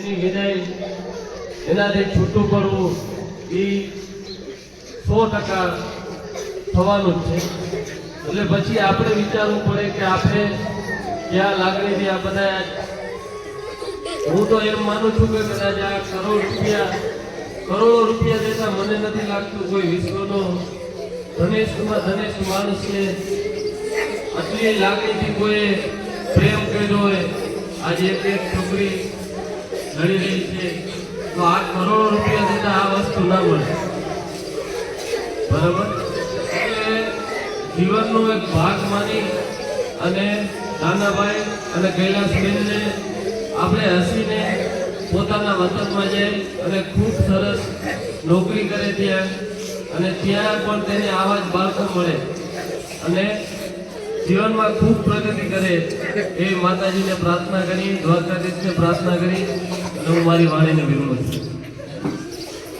એની વિદાય એનાથી છૂટું પડવું એ સો ટકા થવાનું જ છે. એટલે પછી આપણે વિચારવું પડે કે આપણે ક્યાં લાગણીથી આ બધા હું તો એમ માનું છું કે કદાચ આ કરોડ રૂપિયા કરોડો રૂપિયા દેતા મને નથી લાગતું કોઈ વિશ્વનો ધનેશમાં ધનેશ માણસ છે. આટલી લાગણીથી કોઈ પ્રેમ કર્યો હોય, આજે એક એક છોકરી લડી રહી છે, તો આ કરોડો રૂપિયા દેતા આ વસ્તુ ના મળે. બરાબર? એટલે જીવનનો એક ભાગ માની અને નાનાભાઈ અને કૈલાસબેનને આપણે હસીને પોતાના વતનમાં જાય અને ખૂબ સરસ નોકરી કરે ત્યાં અને ત્યાં પણ તેને આવા જ બાળકો મળે. અને જીવનમાં ખૂબ પ્રગતિ કરે એ માતાજીને પ્રાર્થના કરી, દ્વારકાધીશને પ્રાર્થના કરી અને હું મારી વાણીને વિરમું